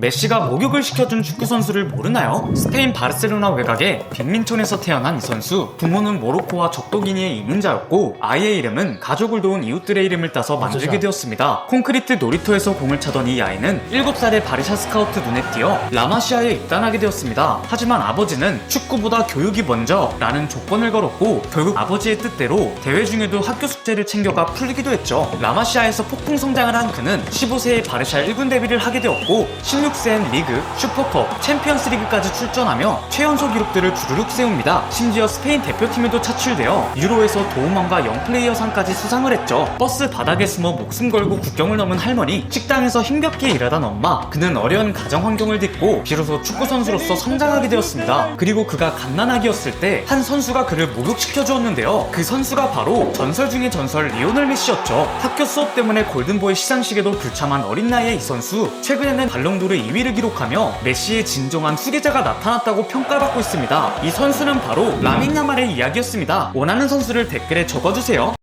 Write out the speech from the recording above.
메시가 목욕을 시켜준 축구 선수를 모르나요? 스페인 바르셀로나 외곽의 빅민촌에서 태어난 이 선수 부모는 모로코와 적도기니의 이민자였고 아이의 이름은 가족을 도운 이웃들의 이름을 따서 만들게 되었습니다. 콘크리트 놀이터에서 공을 차던 이 아이는 7살의 바리샤 스카우트 눈에 띄어 라마시아에 입단하게 되었습니다. 하지만 아버지는 축구보다 교육이 먼저 라는 조건을 걸었고 결국 아버지의 뜻대로 대회 중에도 학교 숙제를 챙겨가 풀리기도 했죠. 라마시아에서 폭풍 성장을 한 그는 15세에 바르샤 1군 데뷔를 하게 되었고 16세엔 리그, 슈퍼컵, 챔피언스 리그까지 출전하며 최연소 기록들을 주르륵 세웁니다. 심지어 스페인 대표팀에도 차출되어 유로에서 도움왕과 영플레이어 상까지 수상을 했죠. 버스 바닥에 숨어 목숨 걸고 국경을 넘은 할머니, 식당에서 힘겹게 일하던 엄마, 그는 어려운 가정 환경을 딛고 비로소 축구 선수로서 성장하게 되었습니다. 그리고 그가 갓난아기였을 때 한 선수가 그를 목욕시켜 주었는데요. 그 선수가 바로 전설 중의 전설 리오넬 메시였죠. 학교 수업 때문에 골든보이 시상식에도 불참한 어린 나이의 이 선수, 최근에는 발롱도르 2위를 기록하며 메시의 진정한 후계자가 나타났다고 평가받고 있습니다. 이 선수는 바로 라민 야말의 이야기였습니다. 원하는 선수를 댓글에 적어주세요.